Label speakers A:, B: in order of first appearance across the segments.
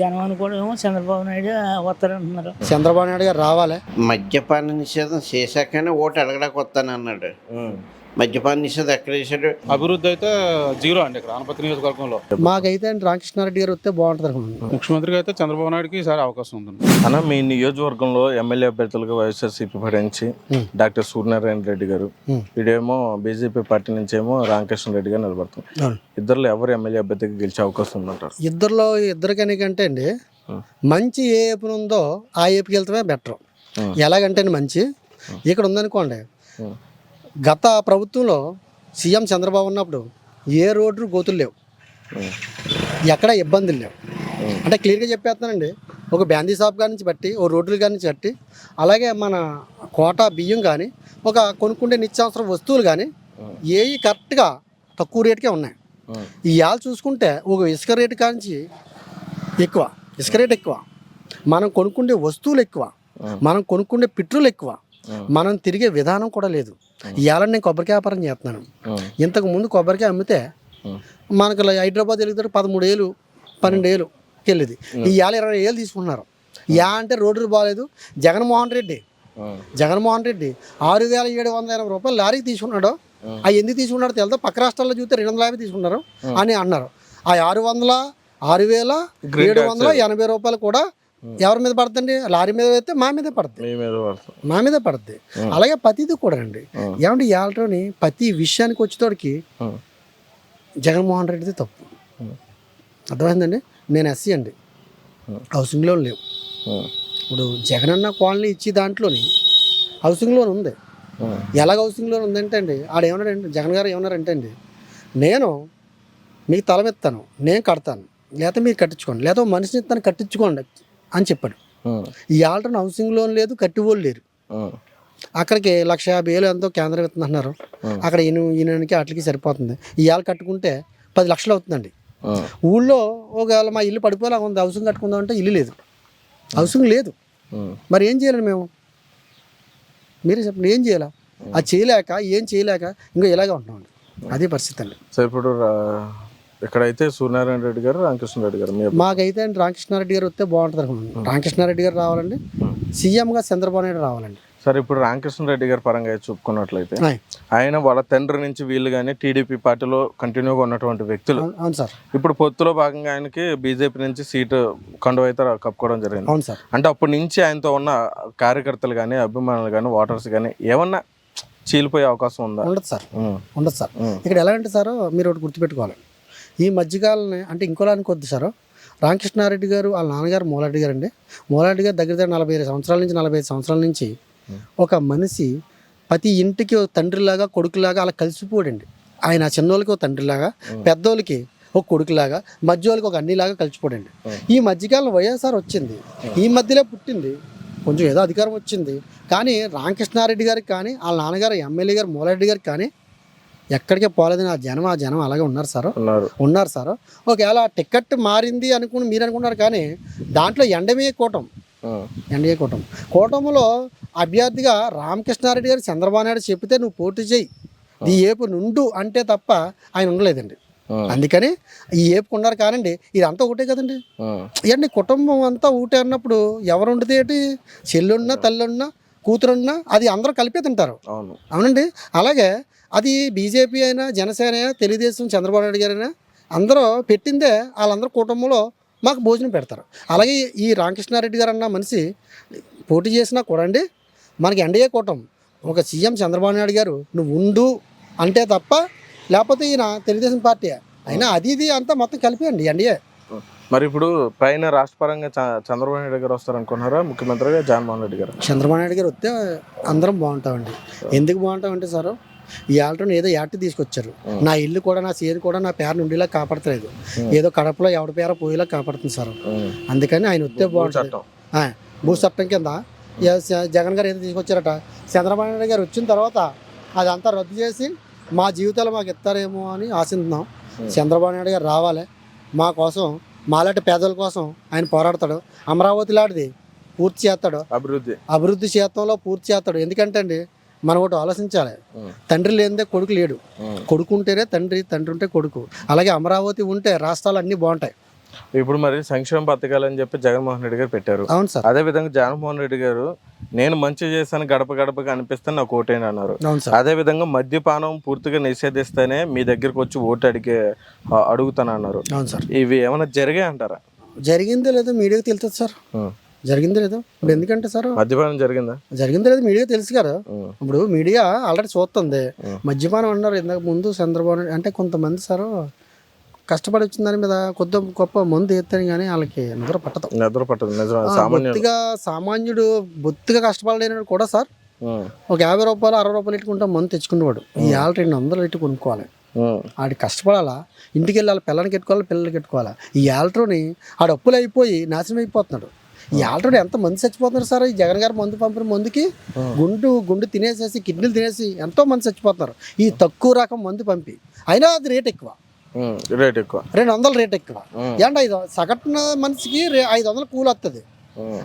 A: జనం అనుకోవడం చంద్రబాబు నాయుడు వస్తారంటున్నారు.
B: చంద్రబాబు నాయుడు గారు రావాలి.
C: మద్యపాన నిషేధం చేశాకనే ఓటు అడగడానికి వస్తానన్నాడు. మద్యపాన నిషేధం ఎక్కడ చేశాడు
D: అభివృద్ధి అయితే జీరో అండి ఇక్కడ ఆనపత్తి నియోజకవర్గంలో
B: మాకైతే అండి రామకృష్ణారెడ్డి గారు వస్తే బాగుంటుంది అనుకుంటున్నాను
D: ముఖ్యమంత్రిగా అయితే చంద్రబాబు నాయుడుకి ఈసారి అవకాశం ఉంది
E: అన్న మీ నియోజకవర్గంలో ఎమ్మెల్యే అభ్యర్థులుగా వైఎస్ఆర్సీపీ పడించి
B: Hmm.
E: డాక్టర్ సూర్యనారాయణ రెడ్డి గారు. వీడేమో బీజేపీ పార్టీ నుంచి ఏమో రామకృష్ణ రెడ్డి గారు నిలబడుతుంది
B: అవును.
E: ఇద్దరులో ఎవరు ఎమ్మెల్యే అభ్యర్థికి గెలిచే అవకాశం ఉందంటారు
B: ఇద్దరిలో ఇద్దరికని కంటే అండి. మంచి ఏ ఏపున ఉందో ఆ ఏపుకి వెళ్తామే బెటర్. ఎలాగంటే అండి మంచి ఇక్కడ ఉందనుకోండి. గత ప్రభుత్వంలో సీఎం చంద్రబాబు ఉన్నప్పుడు ఏ రోడ్డు గోతులు లేవు. ఎక్కడ ఇబ్బందులు లేవు. అంటే క్లియర్గా చెప్పేస్తానండి ఒక బ్యాందీ షాప్ కాడి నుంచి బట్టి ఓ రోడ్ల కాడి నుంచి బట్టి అలాగే మన కోట బియ్యం కానీ ఒక కొనుక్కుంటే నిత్యావసర వస్తువులు కానీ. ఏవి కరెక్ట్గా తక్కువ రేటుకే ఉన్నాయి. ఈ యాళ్ళు చూసుకుంటే ఒక ఇసుక రేటు కాంచి ఎక్కువ ఇసుక రేటు ఎక్కువ మనం కొనుక్కుండే వస్తువులు ఎక్కువ. మనం కొనుక్కుండే పెట్రోల్ ఎక్కువ. మనం తిరిగే విధానం కూడా లేదు. ఇవాళ నేను కొబ్బరికాయ వ్యాపారం చేస్తున్నాను. ఇంతకు ముందు కొబ్బరికాయ అమ్మితే. మనకు హైదరాబాద్ వెళ్తే పదమూడు ఏళ్ళు పన్నెండు ఏళ్ళు వెళ్ళేది ఇవాళ ఇరవై ఏళ్ళు తీసుకుంటున్నారు యా అంటే రోడ్డు బాగాలేదు జగన్మోహన్ రెడ్డి. జగన్మోహన్ రెడ్డి ఆరు వేల ఏడు వందల ఎనభై రూపాయలు లారీకి తీసుకున్నాడు ఆ. ఎందుకు తీసుకున్నాడో తెలుదా? పక్క రాష్ట్రాల్లో చూస్తే రెండు వందల యాభై తీసుకున్నారు అని అన్నారు. ఆ ఆరు వందల ఆరు వేల ఏడు వందల ఎనభై రూపాయలు కూడా ఎవరి మీద పడుతుంది లారీ మీద అయితే మా మీదే పడుతుంది
E: మీ మీద పడుతుంది
B: అలాగే పతిది కూడా అండి. ఏమంటే ఇవాళని ప్రతి విషయానికి వచ్చేటోడికి. జగన్మోహన్ రెడ్డిది తప్పు. అర్థమైందండి? నేను ఎస్సీ అండి. హౌసింగ్ లోన్ లేవు. ఇప్పుడు జగనన్న కాలనీ ఇచ్చి దాంట్లోని హౌసింగ్ లోన్ ఉంది. ఎలాగ హౌసింగ్ లోన్ ఉందంటే అండి ఆడ ఏమన్నాడండి జగన్ గారు ఏమన్నారంటే అండి నేను మీకు తలమెత్తాను నేను కడతాను. లేకపోతే మీరు కట్టించుకోండి. లేదా ఓ మనిషిని ఇస్తాను కట్టించుకోండి. అని చెప్పాడు. ఈ ఆల్టర్న్ హౌసింగ్ లోన్ లేదు కట్టివోళ్ళు లేరు. అక్కడికి లక్ష యాభై వేలు ఎంతో కేంద్రం ఇస్తున్నారు. అక్కడ ఈయన ఈయనకి వాటికి సరిపోతుంది. ఇవాళ కట్టుకుంటే పది లక్షలు అవుతుందండి. ఊళ్ళో ఒకవేళ మా ఇల్లు పడిపోయేలా ఉంది హౌసింగ్ కట్టుకుందాం అంటే ఇల్లు లేదు. హౌసింగ్ లేదు. మరి ఏం చేయాలి మేము? మీరే చెప్పండి ఏం చేయాలా? అది చేయలేక ఏం చేయలేక ఇంకా ఇలాగే ఉంటున్నామండి. అదే పరిస్థితి అండి.
E: సో ఇప్పుడు ఇక్కడైతే సూర్యనారాయణ రెడ్డి గారు రామకృష్ణ రెడ్డి గారు మీ.
B: మాకైతే అండి రామకృష్ణారెడ్డి గారు వస్తే బాగుంటుంది అనుకున్నాను రామకృష్ణారెడ్డి గారు రావాలండి. సీఎంగా చంద్రబాబు నాయుడు రావాలండి.
E: సరే ఇప్పుడు రామకృష్ణ రెడ్డి గారి పరంగా చెప్పుకున్నట్లయితే
B: ఆయ్.
E: ఆయన వాళ్ళ తండ్రి నుంచి వీళ్ళు కానీ టీడీపీ పార్టీలో కంటిన్యూగా ఉన్నటువంటి వ్యక్తులు.
B: అవును- అవును సార్.
E: ఇప్పుడు పొత్తులో భాగంగా ఆయనకి బీజేపీ నుంచి సీటు కండువ అయితే కప్పుకోవడం జరిగింది.
B: అవును సార్.
E: అంటే అప్పటి నుంచి ఆయనతో ఉన్న కార్యకర్తలు కానీ అభిమానులు కానీ ఓటర్స్ కానీ ఏమన్నా చీలిపోయే అవకాశం ఉందా?
B: ఉండదు సార్.
E: ఉమ్,
B: ఉండదు సార్.
E: ఉమ్,
B: ఇక్కడ ఎలా అంటే సార్ మీరు ఒకటి గుర్తుపెట్టుకోవాలి. ఈ మధ్యకాలని అంటే ఇంకోలానికి వద్దు సార్. రామకృష్ణారెడ్డి గారు వాళ్ళ నాన్నగారు మూలారెడ్డి గారు అండి మూలారెడ్డి గారు దగ్గర దగ్గర నలభై ఐదు సంవత్సరాల నుంచి నలభై ఐదు సంవత్సరాల నుంచి ఒక మనిషి ప్రతి ఇంటికి ఒక తండ్రిలాగా కొడుకులాగా అలా కలిసిపోడండి. ఆయన చిన్నోళ్ళకి ఒక తండ్రిలాగా పెద్దోళ్ళకి ఒక కొడుకులాగా మధ్యోళ్ళకి ఒక అన్నిలాగా కలిసిపోడండి. ఈ మధ్యకాలం వైఎస్ఆర్ వచ్చింది. ఈ మధ్యలో పుట్టింది. కొంచెం ఏదో అధికారం వచ్చింది. కానీ రామకృష్ణారెడ్డి గారికి కానీ వాళ్ళ నాన్నగారు ఎమ్మెల్యే గారు మూలారెడ్డి గారికి కానీ ఎక్కడికే పోలేదని ఆ జనం ఆ జనం అలాగే ఉన్నారు సార్.
E: ఉన్నారు.
B: సార్. ఒకవేళ టికెట్ మారింది అనుకుని మీరు అనుకున్నారు కానీ దాంట్లో ఎండమే కూటం. ఎన్డీఏ కూటం. కూటమిలో అభ్యర్థిగా రామకృష్ణారెడ్డి గారు చంద్రబాబు నాయుడు చెప్తే నువ్వు పోటీ చేయి. ఈ ఏపు నుండు అంటే తప్ప ఆయన ఉండలేదండి. అందుకని ఈ ఏపుకు ఉన్నారు కానండి ఇదంతా ఒకటే కదండి. ఇవన్నీ కుటుంబం అంతా ఊటే అన్నప్పుడు ఎవరు ఉండితే ఏంటి? చెల్లున్నా తల్లున్నా కూతురున్నా అది అందరూ కలిపే తింటారు.
E: అవును.
B: అవునండి. అలాగే అది బీజేపీ అయినా జనసేన అయినా తెలుగుదేశం చంద్రబాబు నాయుడు గారైనా అందరూ పెట్టిందే వాళ్ళందరూ కుటుంబంలో మాకు భోజనం పెడతారు. అలాగే ఈ రామకృష్ణారెడ్డి గారు అన్న మనిషి పోటీ చేసినా కూడా అండి మనకి ఎన్డీఏ కూటం ఒక సీఎం చంద్రబాబు నాయుడు గారు నువ్వు ఉండు అంటే తప్ప లేకపోతే ఈయన తెలుగుదేశం పార్టీ అయినా అది ఇది అంతా మొత్తం కలిపేయండి ఎన్డీఏ
E: మరి ఇప్పుడు పైన రాష్ట్ర పరంగా చంద్రబాబు నాయుడు గారు వస్తారు అనుకున్నారా ముఖ్యమంత్రిగా జగన్మోహన్ రెడ్డి గారు?
B: చంద్రబాబు నాయుడు గారు వస్తే అందరం బాగుంటామండి. ఎందుకు బాగుంటామంటే సార్ ఈ ఆల్టర్ని ఏదో యాక్ట్ తీసుకొచ్చారు. నా ఇల్లు కూడా నా సేరు కూడా నా పేరు ఉండేలా కాపాడతలేదు. ఏదో కడపలో ఎవరి పేర పోయేలా కాపాడుతుంది సార్. అందుకని ఆయన వస్తే బాగుంటుంది. భూ చట్టం కింద జగన్ గారు ఏదో తీసుకొచ్చారట. చంద్రబాబు నాయుడు గారు వచ్చిన తర్వాత అదంతా రద్దు చేసి మా జీవితాలు మాకు ఇస్తారేమో అని ఆశిస్తున్నాం చంద్రబాబు నాయుడు గారు రావాలి. మా కోసం మాలాంటి పేదల కోసం ఆయన పోరాడతాడు. అమరావతి లాంటిది పూర్తి చేస్తాడు.
E: అభివృద్ధి.
B: అభివృద్ధి చేతంలో పూర్తి చేస్తాడు. ఎందుకంటే అండి మనం ఒకటి ఆలోచించాలి. తండ్రి లేనిదే కొడుకు లేడు. కొడుకు ఉంటేనే తండ్రి తండ్రి ఉంటే కొడుకు. అలాగే అమరావతి ఉంటే రాష్ట్రాలు అన్నీ బాగుంటాయి.
E: ఇప్పుడు మరి సంక్షేమ పథకాలు అని చెప్పి జగన్మోహన్ రెడ్డి గారు పెట్టారు.
B: అవును సార్.
E: అదే విధంగా జగన్మోహన్ రెడ్డి గారు నేను మంచి చేశాను గడప గడపకి అనిపిస్తే నాకు ఓటేని అన్నారు. అదే విధంగా మద్యపానం పూర్తిగా నిషేధిస్తేనే మీ దగ్గరకు వచ్చి ఓటు అడిగే
B: అవును సార్.
E: ఇవి ఏమైనా జరిగాయి అంటారా
B: జరిగిందో లేదో మీడియాకి తెలుస్తుంది సార్. జరిగిందో లేదో. ఇప్పుడు ఎందుకంటే సార్?
E: మద్యపానం జరిగిందా?
B: జరిగిందో లేదో మీడియాకి తెలుసు కదా. ఇప్పుడు మీడియా ఆల్రెడీ చూస్తుంది. మద్యపానం అన్నారు ఇంతకు ముందు చంద్రబాబు అంటే కొంతమంది సార్ కష్టపడి వచ్చిన దాని మీద కొద్ది గొప్ప మందు ఎత్తాను కానీ వాళ్ళకి నిద్ర పట్టదు.
E: నిద్ర పట్టదు
B: బొత్తిగా సామాన్యుడు బొత్తిగా కష్టపడలేనాడు కూడా సార్. ఒక యాభై రూపాయలు అరవై రూపాయలు పెట్టుకుంటే మందు తెచ్చుకునేవాడు ఈ ఆల్ రెండు వందలు పెట్టి కొనుక్కోవాలి. ఆడి కష్టపడాలా? ఇంటికి వెళ్ళాలి పిల్లలకి పెట్టుకోవాలి పిల్లలకి పెట్టుకోవాలి ఈ ఆల్ట్రోని ఆడు అప్పులు అయిపోయి నాశనం అయిపోతున్నాడు. ఈ ఆల్ట్రోని ఎంత మంది చచ్చిపోతున్నారు సార్? ఈ జగన్ గారు మందు పంపిన మందుకి గుండు గుండు తినేసేసి కిడ్నీలు తినేసి ఎంతో మంది చచ్చిపోతున్నారు. ఈ తక్కువ రకం మందు పంపి అయినా అది రేట్ ఎక్కువ.
E: రేట్ ఎక్కువ.
B: రెండు వందలు రేట్ ఎక్కువ.
E: ఉం.
B: ఏంటి ఐదు సగటున మనిషికి ఐదు వందలు కూలి వస్తుంది.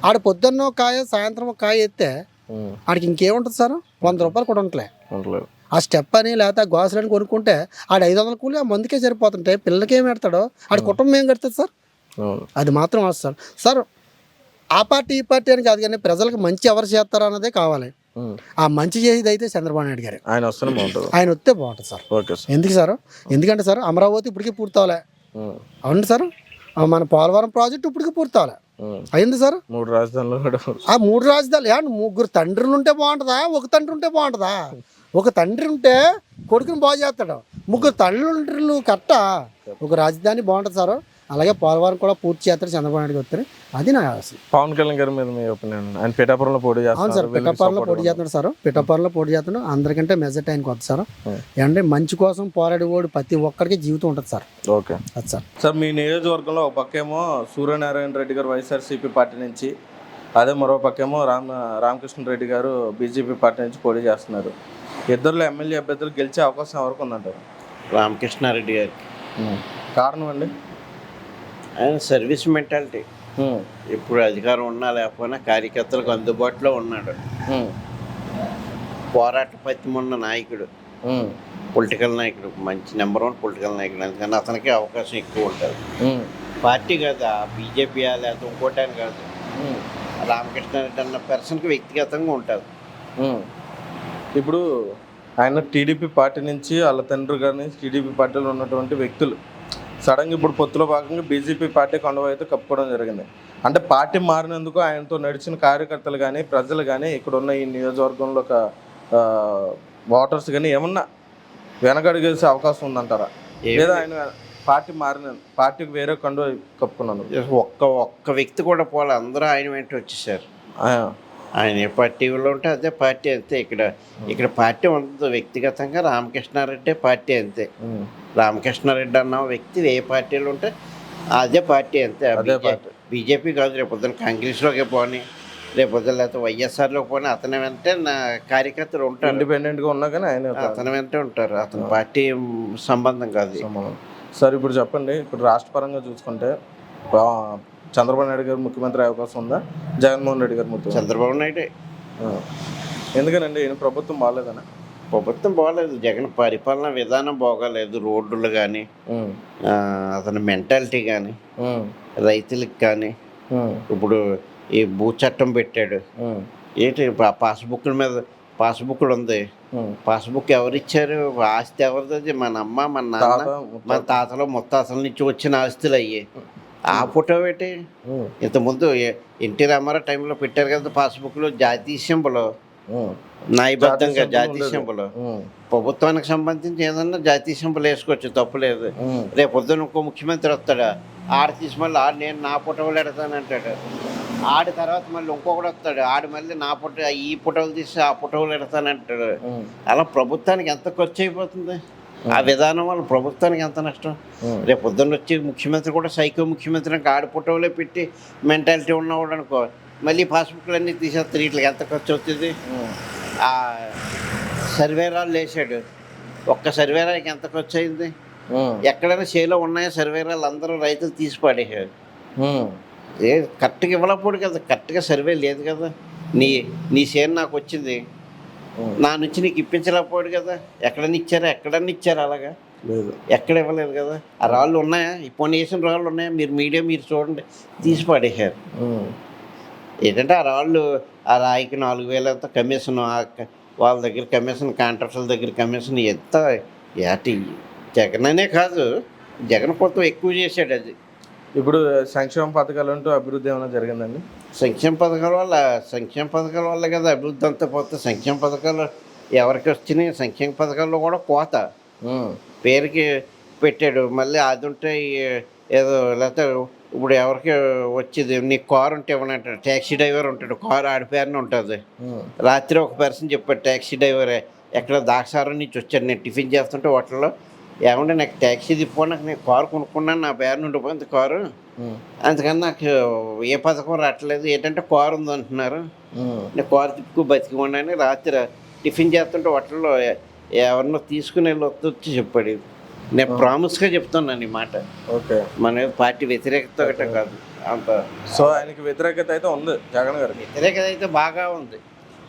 B: ఆడ పొద్దున్న కాయ సాయంత్రం ఒక కాయ ఎత్తే. ఆడికి ఇంకేముంటుంది సార్? వంద రూపాయలు కూడా ఉండలే ఆ స్టెప్ అని లేకపోతే ఆ గోసలని కొనుక్కుంటే ఆడు ఐదు వందల కూలి ఆ మందుకే సరిపోతుంటే పిల్లలకి ఏం పెడతాడో? ఆడి కుటుంబం ఏం కడుతుంది సార్? అది మాత్రం వస్తుంది సార్ ఆ పార్టీ ఈ పార్టీ అని కాదు కానీ ప్రజలకు మంచి ఎవరు చేస్తారు అన్నదే కావాలి. ఆ మంచి చేసేది అయితే చంద్రబాబు నాయుడు గారు.
E: ఆయన వస్తేనే బాగుంటుంది.
B: ఆయన వస్తే బాగుంటుంది సార్.
E: Okay sir.
B: ఎందుకు సార్? ఎందుకంటే సార్ అమరావతి ఇప్పటికీ పూర్తవలే. అవును సార్? మన పోలవరం ప్రాజెక్ట్ ఇప్పటికీ పూర్తవలే. అయింది సార్?
E: మూడు రాజధానులు కూడా
B: ఆ మూడు రాజధానులు. ముగ్గురు తండ్రులు ఉంటే బాగుంటుందా? ఒక తండ్రి ఉంటే బాగుంటుందా? ఒక తండ్రి ఉంటే కొడుకుని బాగు చేస్తాడు. ముగ్గురు తండ్రులు కట్ట ఒక రాజధాని బాగుంటుంది సార్. అలాగే పోలవరం కూడా పూర్తి చేస్తాడు చంద్రబాబు నాయుడు వస్తారు. అది నా ఆశ.
E: పవన్ కళ్యాణ్ గారి మీద మీ ఒపీనియన్ ఆయన పిఠాపురంలో పోటీ
B: అవును సార్
E: చేస్తారు
B: పిఠాపురంలో పోటీ చేస్తున్నాడు సార్. పిఠాపురంలో పోటీ చేస్తున్నాడు. అందరికంటే మెజార్టీ ఆయనకు వద్దు సార్. అంటే మంచి కోసం పోరాడేవాడు ప్రతి ఒక్కరికి జీవితం ఉంటుంది సార్.
E: ఓకే.
B: అది సార్.
E: సార్ మీ నియోజకవర్గంలో ఒక పక్కేమో సూర్యనారాయణ రెడ్డి గారు వైఎస్ఆర్సీపీ పార్టీ నుంచి అదే మరో పక్కేమో రామ రామకృష్ణ రెడ్డి గారు బీజేపీ పార్టీ నుంచి పోటీ చేస్తున్నారు. ఇద్దరులో ఎమ్మెల్యే అభ్యర్థులు గెలిచే అవకాశం ఎవరికి ఉందంటారు?
C: రామకృష్ణారెడ్డి గారికి.
E: కారణం అండి?
C: ఆయన సర్వీస్ మెంటాలిటీ ఇప్పుడు అధికారం ఉన్నా లేకపోయినా కార్యకర్తలకు అందుబాటులో ఉన్నాడు. పోరాట పత్తి ఉన్న నాయకుడు. పొలిటికల్ నాయకుడు. మంచి నెంబర్ వన్ పొలిటికల్ నాయకుడు. అందుకని అతనికి అవకాశం ఎక్కువ ఉంటుంది. పార్టీ కాదు? బీజేపీ లేకపోతే ఇంకోటి అని కాదు రామకృష్ణారెడ్డి అన్న పర్సన్కి వ్యక్తిగతంగా ఉంటుంది
E: ఇప్పుడు ఆయన టీడీపీ పార్టీ నుంచి వాళ్ళ తండ్రి కానీ టీడీపీ పార్టీలో ఉన్నటువంటి వ్యక్తులు సడన్గా ఇప్పుడు పొత్తులో భాగంగా బీజేపీ పార్టీ కండువ అయితే కప్పుకోవడం జరిగింది. అంటే పార్టీ మారినందుకు ఆయనతో నడిచిన కార్యకర్తలు కానీ ప్రజలు కానీ ఇక్కడ ఉన్న ఈ నియోజకవర్గంలో ఒక ఓటర్స్ కానీ ఏమన్నా వెనకడిగేసే అవకాశం ఉందంటారా? లేదా ఆయన పార్టీ మారిన పార్టీకి వేరే కండువ కప్పుకున్నాను
C: ఒక్క ఒక్క వ్యక్తి కూడా పోలే. అందరూ ఆయన వెంట వచ్చేసారు. ఆయన ఏ పార్టీలో ఉంటే అదే పార్టీ అంతే. ఇక్కడ ఇక్కడ పార్టీ ఉండదు వ్యక్తిగతంగా రామకృష్ణారెడ్డి పార్టీ అంతే. రామకృష్ణారెడ్డి అన్న వ్యక్తి ఏ పార్టీలో ఉంటే అదే పార్టీ అంతే. బీజేపీ కాదు రేపు పొద్దున కాంగ్రెస్లోకి పోని రేపు పొద్దున లేకపోతే వైఎస్ఆర్లోకి పోని అతని వెంటే నా కార్యకర్తలు ఉంటారు.
E: ఇండిపెండెంట్గా ఉన్నా కానీ ఆయన
C: అతని వెంటే ఉంటారు. అతని పార్టీ సంబంధం కాదు.
E: సంబంధం. సార్ ఇప్పుడు చెప్పండి ఇప్పుడు రాష్ట్ర పరంగా చూసుకుంటే చంద్రబాబు నాయుడు గారు ముఖ్యమంత్రి అవకాశం ఉందా? జగన్మోహన్ రెడ్డి గారు ముఖ్యమంత్రి.
C: చంద్రబాబు నాయుడు.
E: ఎందుకనండి? ఈయన ప్రభుత్వం బాగాలేదనా?
C: ప్రభుత్వం బాగలేదు. జగన్ పరిపాలన విధానం బాగోలేదు. రోడ్లు కానీ అతని మెంటాలిటీ కానీ రైతులకు కానీ ఇప్పుడు ఈ భూ చట్టం పెట్టాడు. ఏంటి? పాస్బుక్ల మీద పాస్బుక్లు ఉంది. పాస్బుక్ ఎవరిచ్చారు? ఆస్తి ఎవరిది? మన అమ్మ మన నాన్న మన. తాతలు ముత్తాతల నుంచి వచ్చిన ఆస్తులు అయ్యి. ఆ ఫోటో పెట్టి. ఇంతకుముందు ఎన్టీ రామారావు టైంలో పెట్టారు కదా పాస్బుక్లో జాతీయ సింబల్.
E: ఉమ్.
C: న్యాయబద్ధంగా
E: జాతీయ సింబల్
C: ప్రభుత్వానికి సంబంధించి ఏదన్నా జాతీయ సింబల్ వేసుకోవచ్చు తప్పులేదు
E: ఉమ్,
C: రేపు పొద్దున ఇంకో ముఖ్యమంత్రి వస్తాడు. ఆడ తీసి మళ్ళీ ఆడు నేను నా ఫోటోలు పెడతానంటాడు ఆడి తర్వాత మళ్ళీ ఇంకొకడు వస్తాడు. ఆడు మళ్ళీ నా ఫోటో ఈ ఫోటోలు తీసి ఆ ఫోటోలు పెడతానంటాడు
E: ఉమ్,
C: అలా ప్రభుత్వానికి ఎంత ఖర్చు అయిపోతుంది? ఆ విధానం వల్ల ప్రభుత్వానికి ఎంత నష్టం. రేపు పొద్దున్న వచ్చి ముఖ్యమంత్రి కూడా సైకో ముఖ్యమంత్రి అంటే ఆడి ఫోటోలే పెట్టి మెంటాలిటీ ఉన్నవాడు అనుకో మళ్ళీ పాస్బుక్లు అన్నీ తీసేస్తారు వీటికి ఎంత ఖర్చు అవుతుంది. ఆ సర్వేరాలు వేసాడు ఒక్క సర్వేరాకి ఎంత ఖర్చు అయింది? ఎక్కడైనా చేలో ఉన్నాయో సర్వేరాలు? అందరూ రైతులు తీసి పడేసారు
E: ఉమ్.
C: ఏ కరెక్ట్గా ఇవ్వలేకపోడు కదా. కరెక్ట్గా సర్వే లేదు కదా. నీ నీ షేర్ నాకు వచ్చింది. నా నుంచి నీకు ఇప్పించలేకపోయాడు కదా. ఎక్కడన్నా ఇచ్చారా? ఎక్కడన్నా ఇచ్చారు అలాగా?
E: లేదు.
C: ఎక్కడ ఇవ్వలేదు కదా. ఆ రాళ్ళు ఉన్నాయా? ఇప్పుడు వేసిన రాళ్ళు ఉన్నాయా? మీరు మీడియా మీరు చూడండి. తీసి పడేశారు. ఏంటంటే ఆ రాళ్ళు ఆ రాయికి నాలుగు వేలంత కమిషన్ వాళ్ళ దగ్గర కమిషన్ కాంట్రాక్టర్ల దగ్గర కమిషన్ ఎంత? ఏటి జగన్ అనే కాదు. జగన్ కొంత ఎక్కువ చేశాడు అది.
E: ఇప్పుడు సంక్షేమ పథకాలు అంటూ అభివృద్ధి ఏమైనా జరిగిందండి?
C: సంక్షేమ పథకాల వల్ల సంక్షేమ పథకాల వల్ల కదా అభివృద్ధి అంతా పోతే. సంక్షేమ పథకాలు ఎవరికి వచ్చినాయి సంక్షేమ పథకాల్లో కూడా కోత. పేరుకి పెట్టాడు. మళ్ళీ అది ఉంటే ఏదో లేకపోతే ఇప్పుడు ఎవరికి వచ్చేది? నీకు కారు ఉంటే ఇవ్వనంటాడు ట్యాక్సీ డ్రైవర్ ఉంటాడు. కారు ఆడి పేరున ఉంటుంది. రాత్రి ఒక పర్సన్ చెప్పాడు ట్యాక్సీ డ్రైవరే ఎక్కడ దాక్షారం నుంచి వచ్చాడు. నేను టిఫిన్ చేస్తుంటే హోటల్లో ఏమంటే నాకు ట్యాక్సీ తిప్పో నాకు నేను కారు కొనుక్కున్నాను నా పేరు నుండి పోయింది కారు. అందుకని నాకు ఏ పథకం రావట్లేదు ఏంటంటే కారు ఉంది అంటున్నారు. నేను కారు తిప్పుకు బతికి ఉండని రాత్రి టిఫిన్ చేస్తుంటే హోటల్లో ఎవరినో తీసుకుని వెళ్ళి వచ్చి చెప్పాడు. నేను ప్రామిస్గా చెప్తున్నాను ఈ మాట.
E: ఓకే.
C: మన పార్టీ వ్యతిరేకత ఒకటే కాదు అంత.
E: సో ఆయనకి వ్యతిరేకత అయితే ఉంది జగన్ గారికి.
C: వ్యతిరేకత అయితే బాగా ఉంది.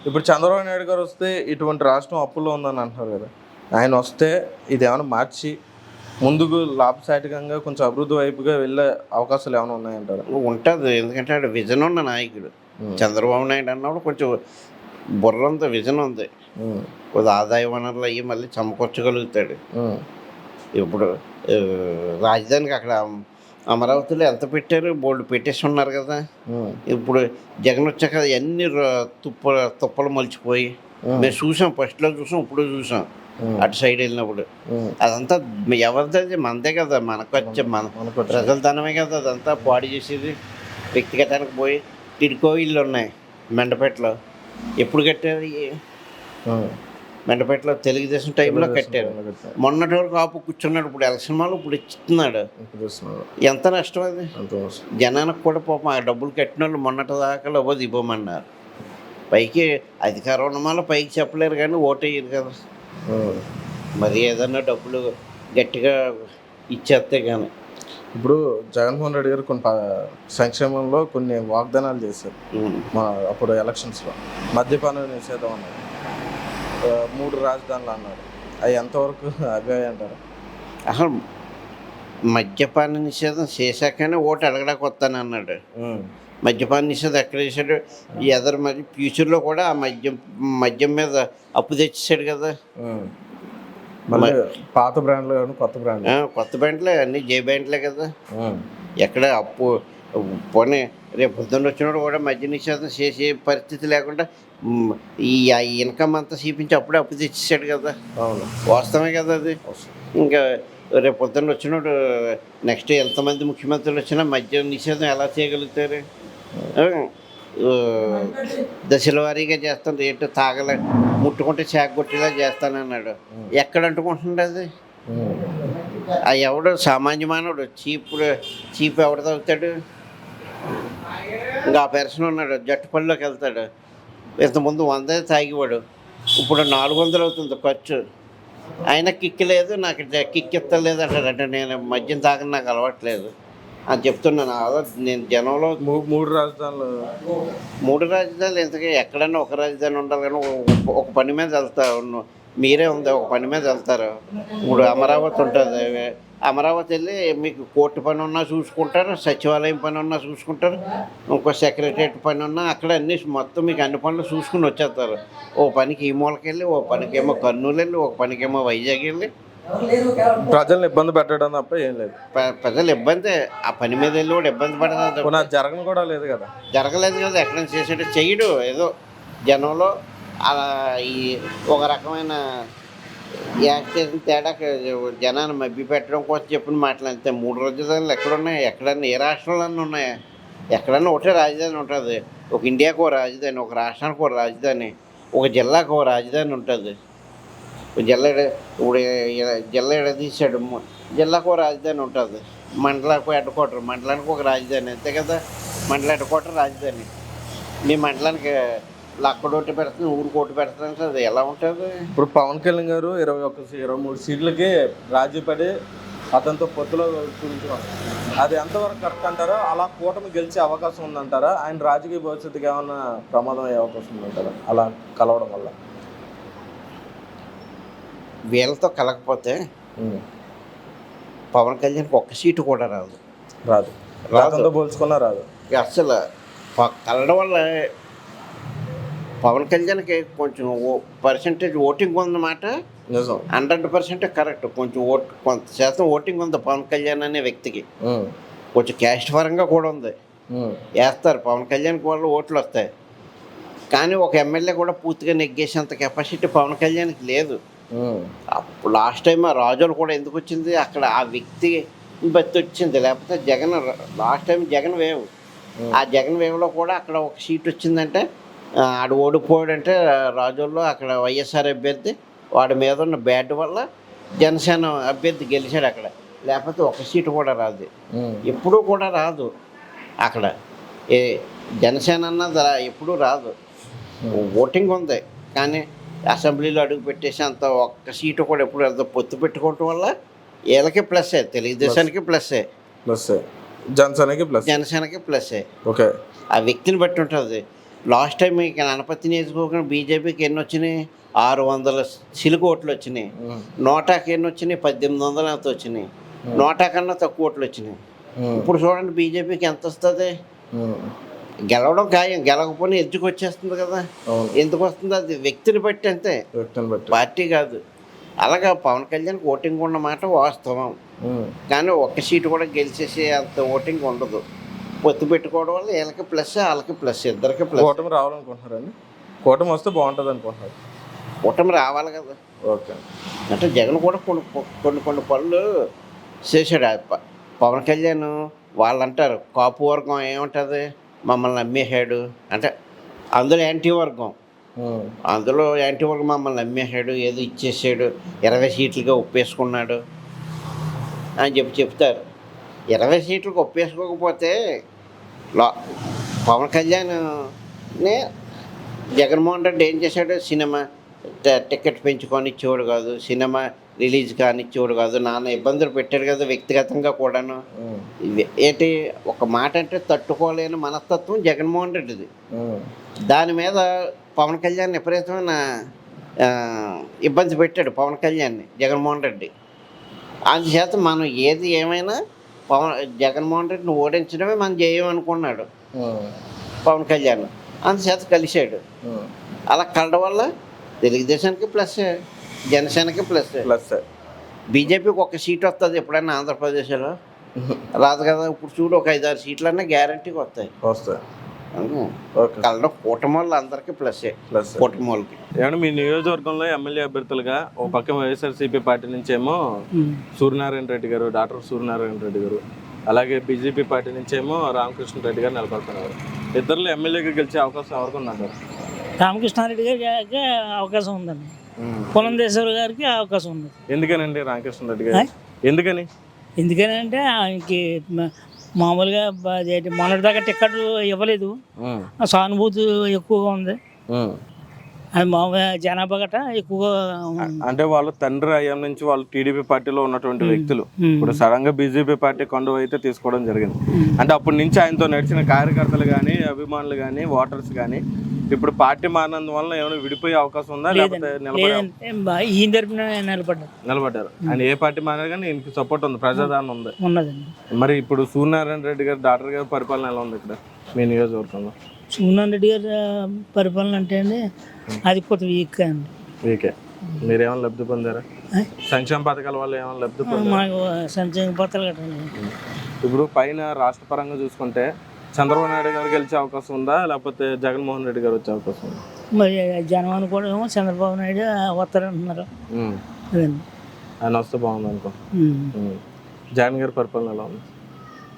E: ఇప్పుడు చంద్రబాబు నాయుడు గారు వస్తే ఇటువంటి రాష్ట్రం అప్పుల్లో ఉందని అంటున్నారు కదా. ఆయన వస్తే ఇది ఏమైనా మార్చి ముందుకు లాభసాటికంగా కొంచెం అభివృద్ధి వైపుగా వెళ్ళే అవకాశాలు ఏమైనా ఉన్నాయంటారు?
C: ఉంటుంది. ఎందుకంటే ఆడ విజన్ ఉన్న నాయకుడు. చంద్రబాబు నాయుడు అన్నప్పుడు కొంచెం బుర్ర ఉంది విజన్ ఉంది. కొద్ది ఆదాయ వనరులు అయ్యి మళ్ళీ చమకొచ్చగలుగుతాడు ఇప్పుడు రాజధానికి అక్కడ అమరావతిలో ఎంత పెట్టారు? బోర్డు పెట్టేసి ఉన్నారు కదా. ఇప్పుడు జగన్ వచ్చాక అన్ని తుప్ప తుప్పలు మలిచిపోయి. మేము చూసాం ఫస్ట్లో చూసాం ఇప్పుడు చూసాం. అటు సైడ్ వెళ్ళినప్పుడు. అదంతా ఎవరిది మనదే కదా మనకు వచ్చే మన
E: మనకు
C: ప్రజల ధనమే కదా అదంతా పాడు చేసేది. వ్యక్తిగతానికి పోయి ఇల్లు ఉన్నాయి మెండపేటలో. ఎప్పుడు కట్టారు? మెండపేటలో? తెలుగుదేశం టైంలో కట్టారు. మొన్నటి వరకు ఆపు కూర్చున్నాడు ఇప్పుడు ఎలక్షన్ మాలో ఇప్పుడు ఇస్తున్నాడు ఎంత నష్టం అది? జనానికి కూడా పాపం ఆ డబ్బులు కట్టిన వాళ్ళు మొన్నటి దాకా ఇవ్వదు ఇవ్వమన్నారు పైకి అధికారం ఉన్న పైకి చెప్పలేరు కానీ ఓటు వేయరు కదా. మరి ఏదన్నా డబ్బులు గట్టిగా ఇచ్చేస్తే కానీ
E: ఇప్పుడు జగన్మోహన్ రెడ్డి గారు కొన్ని ప- సంక్షేమంలో కొన్ని వాగ్దానాలు చేశారు. మా అప్పుడు ఎలక్షన్స్లో మద్యపాన నిషేధం అన్నారు. ఆ, మూడు రాజధానులు అన్నారు. అవి ఎంతవరకు అవే అంటారు?
C: అసలు మద్యపాన నిషేధం చేశాకనే ఓటు అడగడానికి వస్తాను అన్నాడు మద్యపాన నిషేధం ఎక్కడ చేశాడు ఎదరు మరి ఫ్యూచర్లో కూడా ఆ మద్యం మద్యం మీద అప్పు తెచ్చేసాడు కదా.
E: పాత బ్రాండ్లు కానీ కొత్త బ్రాండ్
C: కొత్త బ్యాండ్లే అన్నీ జే బ్యాండ్లే కదా. ఎక్కడ అప్పు పోనీ రేపు పొద్దున్న వచ్చినప్పుడు కూడా మద్య నిషేధం చేసే పరిస్థితి లేకుండా ఈ ఇన్కమ్ అంతా చూపించి అప్పుడే అప్పు తెచ్చేసాడు కదా.
E: అవును.
C: వాస్తవమే కదా అది. ఇంకా రేపు పొద్దున్న వచ్చినప్పుడు నెక్స్ట్ ఎంతమంది ముఖ్యమంత్రులు వచ్చినా మద్య నిషేధం ఎలా చేయగలుగుతారు? దశల వారీగా చేస్తాను ఏంటో తాగలే. ముట్టుకుంటే చాక్ కొట్టేలా చేస్తానన్నాడు. ఎక్కడ అంటుకుంటుంది అది? ఆ ఎవడు సామాన్య మానవుడు చీప్ చీప్ ఎవడు తాగుతాడు? ఇంకా ఆ పెర్సన్ ఉన్నాడు జట్టుపల్లిలోకి వెళ్తాడు. ఇంతకుముందు వంద తాగేవాడు. ఇప్పుడు నాలుగు వందలు అవుతుంది ఖర్చు. ఆయన కిక్ లేదు నాకు కిక్ ఇస్తలేదు అంటాడు. అంటే నేను మద్యం తాగని నాకు అలవాట్లేదు చెప్తున్నాను. అలా నేను జనంలో
E: మూడు రాజధానులు.
C: మూడు రాజధానులు ఇంతకీ ఎక్కడన్నా ఒక రాజధాని ఉండాలి కానీ ఒక- పని మీద వెళ్తా ఉన్న- మీరే ఉంది? ఒక పని మీద వెళ్తారు. ఇప్పుడు అమరావతి ఉంటుంది. అమరావతి వెళ్ళి మీకు కోర్టు పని ఉన్నా చూసుకుంటారు సచివాలయం పని ఉన్నా చూసుకుంటారు ఇంకో సెక్రటరియట్ పని ఉన్నా అక్కడ అన్ని మొత్తం మీకు అన్ని పనులు చూసుకుని వచ్చేస్తారు. ఓ పనికి ఈ మూలకి వెళ్ళి ఓ పనికేమో కర్నూలు వెళ్ళి ఒక పనికేమో వైజాగ్ వెళ్ళి
E: ప్రజల్ని ఇబ్బంది పెట్టడం తప్ప ఏం లేదు.
C: ప్రజలు ఇబ్బంది. ఆ పని మీద వెళ్ళి కూడా ఇబ్బంది
E: అది జరగను కూడా లేదు కదా.
C: జరగలేదు కదా ఎక్కడ చేసేట చేయడు. ఏదో జనంలో అలా ఈ ఒక రకమైన యాక్ట్ చేసిన తేడా జనాన్ని మభ్య పెట్టడం కోసం చెప్పిన మాటలు అంతే. మూడు రాజధానులు ఎక్కడున్నాయి ఎక్కడన్నా ఏ రాష్ట్రంలో ఉన్నాయా? ఎక్కడన్నా ఒకటే రాజధాని ఉంటుంది. ఒక ఇండియాకు ఒక రాజధాని ఒక రాష్ట్రానికి ఒక రాజధాని ఒక జిల్లాకు ఒక రాజధాని ఉంటుంది. జిల్లా ఇప్పుడు జిల్లా ఎడ జిల్లాకు ఒక రాజధాని ఉంటుంది. మండలాకు హెడ్ క్వార్టర్ మండలానికి ఒక రాజధాని. అంతే కదా? మండల హెడ్ క్వార్టర్ రాజధాని. మీ మండలానికి లక్కడ ఒకటి పెడుతుంది ఊరికి ఒకటి పెడుతుంది అది ఎలా ఉంటుంది?
E: ఇప్పుడు పవన్ కళ్యాణ్ గారు ఇరవై ఒక్క ఇరవై మూడు సీట్లకి రాజీపడి అతనితో పొత్తులో కూర్చున్నారు అది ఎంతవరకు కరెక్ట్ అంటారో అలా కూటమి గెలిచే అవకాశం ఉందంటారా? ఆయన రాజకీయ భవిష్యత్తుకి ఏమైనా ప్రమాదం అయ్యే అవకాశం ఉందంటారా? అలా కలవడం వల్ల.
C: వీళ్ళతో కలకపోతే పవన్ కళ్యాణ్కి ఒక్క సీటు కూడా రాదు.
E: రాదు. రాదంతో పోల్చుకున్నా రాదు.
C: అసలు కలడం వల్ల పవన్ కళ్యాణ్కి కొంచెం పర్సంటేజ్ ఓటింగ్ ఉందన్నమాట.
E: నిజం.
C: Hundred percent correct. కొంచెం ఓట్ కొంత శాతం ఓటింగ్ ఉంది పవన్ కళ్యాణ్ అనే వ్యక్తికి. కొంచెం క్యాస్ట్ పరంగా కూడా ఉంది. వేస్తారు. పవన్ కళ్యాణ్కి వాళ్ళు ఓట్లు వస్తాయి. కానీ ఒక ఎమ్మెల్యే కూడా పూర్తిగా నెగ్గేసేంత కెపాసిటీ పవన్ కళ్యాణ్కి లేదు. అప్పుడు లాస్ట్ టైం ఆ రాజులు కూడా ఎందుకు వచ్చింది? అక్కడ ఆ వ్యక్తి బతి వచ్చింది. లేకపోతే Jagan last time Jagan wave. ఆ. జగన్ వేవ్లో కూడా అక్కడ ఒక సీట్ వచ్చిందంటే ఆడు ఓడిపోయాడంటే రాజుల్లో అక్కడ వైఎస్ఆర్ అభ్యర్థి వాడి మీద ఉన్న బ్యాట్ వల్ల జనసేన అభ్యర్థి గెలిచాడు అక్కడ. లేకపోతే ఒక సీటు కూడా రాదు. ఎప్పుడూ కూడా రాదు అక్కడ. ఏ జనసేన అన్నది ఎప్పుడూ రాదు. ఓటింగ్ ఉంది. కానీ అసెంబ్లీలో అడుగు పెట్టేసి అంత ఒక్క సీటు కూడా ఎప్పుడు అంత పొత్తు పెట్టుకోవటం వల్ల వీళ్ళకి ప్లస్సే తెలుగుదేశానికి ప్లస్సే
E: ప్లస్ జనసేనకి ప్లస్.
C: జనసేనకి ప్లస్సే
E: ఓకే.
C: ఆ వ్యక్తిని బట్టి ఉంటుంది. లాస్ట్ టైం ఇక గణపతి నియోజకవర్గం బీజేపీకి ఎన్ని వచ్చినాయి? ఆరు వందల సిలుకు ఓట్లు వచ్చినాయి. నోటాకి ఎన్ని వచ్చినాయి? పద్దెనిమిది వందల ఎంత వచ్చినాయి. నోటా కన్నా తక్కువ ఓట్లు వచ్చినాయి. ఇప్పుడు చూడండి బీజేపీకి ఎంత వస్తుంది? గెలవడం ఖాయం. గెలవకపోయినా ఎద్దుకు వచ్చేస్తుంది కదా? ఎందుకు వస్తుంది? అది వ్యక్తిని బట్టి అంతే. పార్టీ కాదు. అలాగా పవన్ కళ్యాణ్కి ఓటింగ్ ఉన్న మాట వాస్తవం. కానీ ఒక్క సీటు కూడా గెలిచేసే అంత ఓటింగ్ ఉండదు. పొత్తు పెట్టుకోవడం వల్ల వీళ్ళకి ప్లస్ వాళ్ళకి ప్లస్ ఇద్దరికి ప్లస్.
E: కూటమి రావాలనుకుంటున్నారండి? కూటమి వస్తే బాగుంటుంది అనుకుంటున్నారు.
C: కూటమి రావాలి కదా.
E: ఓకే.
C: అంటే జగన్ కూడా కొన్ని కొన్ని కొన్ని పనులు చేశాడు. పవన్ కళ్యాణ్ వాళ్ళు అంటారు కాపు వర్గం ఏముంటుంది? మమ్మల్ని అమ్మేశాడు అంటే అందులో యాంటీ వర్గం అందులో యాంటీ వర్గం మమ్మల్ని అమ్మేశాడు ఏదో ఇచ్చేసాడు ఇరవై సీట్లుగా ఒప్పేసుకున్నాడు అని చెప్పి చెప్తారు. ఇరవై సీట్లకు ఒప్పేసుకోకపోతే లా పవన్ కళ్యాణ్ని జగన్మోహన్ రెడ్డి ఏం చేశాడు? సినిమా టికెట్ పెంచుకొని ఇచ్చేవాడు కాదు. సినిమా రిలీజ్ కానీ ఇచ్చేవాడు కాదు నాన్న ఇబ్బందులు పెట్టాడు కదా వ్యక్తిగతంగా కూడాను. ఏంటి ఒక మాట అంటే తట్టుకోలేని మనస్తత్వం జగన్మోహన్ రెడ్డిది. దాని మీద పవన్ కళ్యాణ్ విపరీతమైన ఇబ్బంది పెట్టాడు పవన్ కళ్యాణ్ని జగన్మోహన్ రెడ్డి. అందుచేత మనం ఏది ఏమైనా పవన్ జగన్మోహన్ రెడ్డిని ఓడించడమే మనం చేయమనుకున్నాడు
E: ఉమ్,
C: పవన్ కళ్యాణ్. అందుచేత కలిశాడు. అలా కలడం వల్ల తెలుగుదేశానికి ప్లస్. జనసేనకి ప్లస్
E: ప్లస్
C: బీజేపీకి ఒక సీట్ వస్తుంది ఎప్పుడైనా ఆంధ్రప్రదేశ్లో? రాదు కదా ఇప్పుడు చూడు ఒక ఐదారు సీట్లన్నా గ్యారంటీకి వస్తాయి.
E: వస్తాయి. ఓకే.
C: కలడం కూటమి వాళ్ళు అందరికీ
E: ప్లస్
C: కూటమి వాళ్ళకి
E: ఏమన్నా మీ నియోజకవర్గంలో ఎమ్మెల్యే అభ్యర్థులుగా ఒక పక్క వైఎస్ఆర్సీపీ పార్టీ నుంచి ఏమో సూర్యనారాయణ రెడ్డి గారు డాక్టర్ సూర్యనారాయణ రెడ్డి గారు అలాగే బీజేపీ పార్టీ నుంచి ఏమో రామకృష్ణ రెడ్డి గారు నిలబడుతున్నారు. ఇద్దరులో ఎమ్మెల్యేగా గెలిచే అవకాశం ఎవరికి ఉందంటారు
A: రామకృష్ణారెడ్డి గారికి అవకాశం ఉందండి. పురంధేశ్వరి గారికి అవకాశం ఉంది
E: ఎందుకనండి రామకృష్ణ రెడ్డి గారు? ఎందుకని?
A: ఎందుకనంటే ఆయనకి మామూలుగా అదేంటి మొన్నటిదాకా టికెట్లు ఇవ్వలేదు. సానుభూతి ఎక్కువగా ఉంది. అది మామూలుగా జనాభా గట్ట ఎక్కువగా.
E: అంటే వాళ్ళ తండ్రి అయ్యం నుంచి వాళ్ళు టీడీపీ పార్టీలో ఉన్నటువంటి వ్యక్తులు. ఇప్పుడు సడన్గా బీజేపీ పార్టీ కొండ అయితే తీసుకోవడం జరిగింది. అంటే అప్పటి నుంచి ఆయనతో నడిచిన కార్యకర్తలు కానీ అభిమానులు కానీ ఓటర్స్ కానీ ఇప్పుడు పార్టీ మారినందువల్ల ఏమైనా విడిపోయే అవకాశం ఉందా? లేకపోతే
A: తరపున నిలబడ్డారు.
E: నిలబడ్డారు. ఆయన ఏ పార్టీ మారారు కానీ ఈయనకి సపోర్ట్ ఉంది ప్రజాదరణ ఉంది.
A: ఉన్నదండి.
E: మరి ఇప్పుడు సూర్యనారాయణ రెడ్డి గారు డాక్టర్ గారి పరిపాలన ఎలా ఉంది ఇక్కడ మీ నియోజకవర్గంలో?
A: సుమన్ రెడ్డి గారి పరిపాలన అంటే అండి అది కొంచెం వీక్ అండి.
E: మీకే మీరేమైనా లబ్ధి పొందారా? సంక్షేమ పథకాల వల్ల ఏమైనా లబ్ధి పొందారా?
A: సంక్షేమ కట్టండి
E: ఇప్పుడు పైన రాష్ట్ర పరంగా చూసుకుంటే చంద్రబాబు నాయుడు గారు గెలిచే అవకాశం ఉందా లేకపోతే జగన్మోహన్ రెడ్డి గారు వచ్చే అవకాశం ఉందా
A: మరి జనం అనుకోవడం చంద్రబాబు నాయుడు వస్తారంటున్నారు. అదండి
E: ఆయన వస్తే బాగుంది అనుకో. జగన్ గారి పరిపాలన ఎలా ఉంది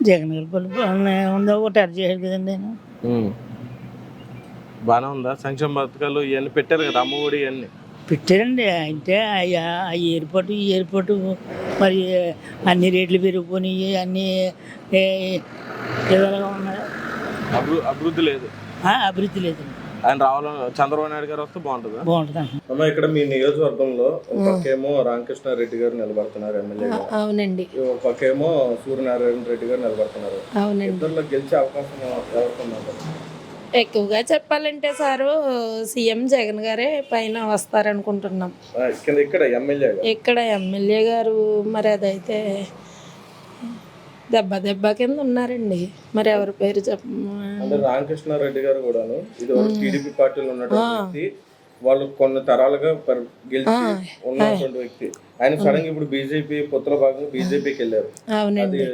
A: జగన్ గారి పరిపాలన ఉందో ఒకటి అర్జీ చేయాలి కదండి.
E: బాగానే ఉందా సంక్షేమ పథకాలు ఇవన్నీ పెట్టారు కదా అమ్మఒడి ఇవన్నీ
A: పెట్టారండి అంటే ఆ ఎయిర్పోర్ట్ ఈ ఎయిర్పోర్ట్ మరి అన్ని రేట్లు పెరిగిపోయినాయి అన్ని ఏ- విధాలుగా ఉన్నాయి
E: అభివృద్ధి లేదు.
A: ఆ, అభివృద్ధి లేదండి
E: ఆయన రావాలని చంద్రబాబు నాయుడు గారు వస్తే బాగుంటుందా?
A: బాగుంటుంది
E: అమ్మ ఇక్కడ మీ నియోజకవర్గంలో ఒక పక్కేమో రామకృష్ణారెడ్డి గారు నిలబడుతున్నారు ఎమ్మెల్యేగా.
F: అవునండి.
E: ఒక పక్కేమో సూర్యనారాయణ రెడ్డి గారు నిలబడుతున్నారు.
F: అవునండి.
E: ఇద్దరులో గెలిచే అవకాశం ఎవరికి
F: ఎక్కువగా చెప్పాలంటే సారు సీఎం జగన్ గారే పైన వస్తారనుకుంటున్నాం.
E: ఇక్కడ ఎమ్మెల్యేగా?
F: ఇక్కడ ఎమ్మెల్యే గారు మరి అదైతే దెబ్బ దెబ్బ కింద ఉన్నారండి. మరి ఎవరి పేరు చెప్ప
E: అంటే రామకృష్ణారెడ్డి గారు కూడాను ఇది టీడీపీ పార్టీలో ఉన్నటువంటి వాళ్ళు కొన్ని తరాలుగా పర్- గెలిచి ఉన్నటువంటి వ్యక్తి. ఆయన సడన్గా ఇప్పుడు బీజేపీ పొత్తుల భాగంగా బీజేపీకి వెళ్ళారు.
F: అవునండి.
E: అది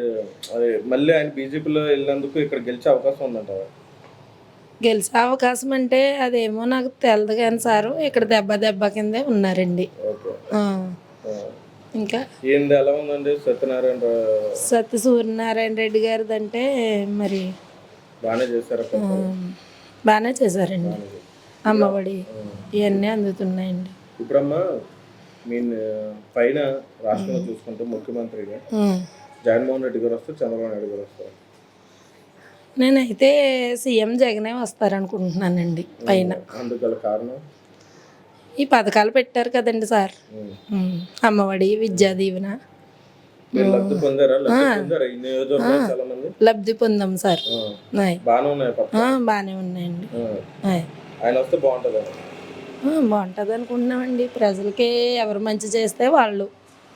E: అది మళ్ళీ ఆయన బీజేపీలో వెళ్ళినందుకు ఇక్కడ గెలిచే అవకాశం ఉందంట
F: గెలిచే అవకాశం అంటే అదేమో నాకు తెలదు కానీ సారు ఇక్కడ దెబ్బ దెబ్బ కిందే ఉన్నారండి.
E: ఓకే.
F: ఆ,
E: ఆ.
F: ఇంకా?
E: ఏంది ఎలా ఉందండి? సత్యనారాయణ
F: సత్య సూర్యనారాయణ రెడ్డి గారిది అంటే మరి
E: బాగానే చేశారు
F: బాగానే చేశారండి. అమ్మఒడి ఇవన్నీ అందుతున్నాయండి.
E: ఇప్పుడమ్మా మీ పైన రాష్ట్రంలో చూసుకుంటే ముఖ్యమంత్రిగా. జగన్మోహన్ రెడ్డి గారు వస్తారు చంద్రబాబు నాయుడు గారు వస్తారు.
F: నేనైతే సీఎం జగనే వస్తారనుకుంటున్నానండి పైన.
E: అందుకు గల కారణం?
F: ఈ పథకాలు పెట్టారు కదండి సార్. అమ్మఒడి విద్యా దీవెన.
E: లబ్ధి
F: పొందాం సార్.
E: బాగానే
F: ఉన్నాయండి.
E: బాగుంటుంది
F: అనుకుంటున్నామండి. ప్రజలకి ఎవరు మంచి చేస్తే వాళ్ళు.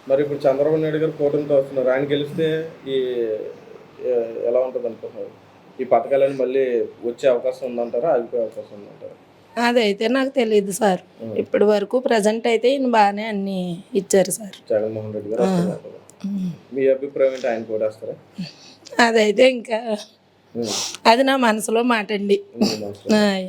E: మరి ఇప్పుడు చంద్రబాబు నాయుడు గారు కూటమితో వస్తున్నారు. ఆయన గెలిస్తే ఈ ఎలా ఉంటుంది అనుకుంటున్నారు ఈ పథకాలన్నీ మళ్ళీ వచ్చే అవకాశం ఉందంటారా? ఆగిపోయే అవకాశం ఉందంటారా?
F: అదైతే నాకు తెలియదు సార్ ఇప్పటి వరకు ప్రజెంట్ అయితే ఈయన బాగానే అన్ని ఇచ్చారు సార్
E: జగన్మోహన్ రెడ్డి గారు వస్తున్నారు. మీ అభిప్రాయం ఏంటి ఆయన కూడా వస్తారా
F: అదైతే ఇంకా. అది నా మనసులో మాట అండి. ఆయ్.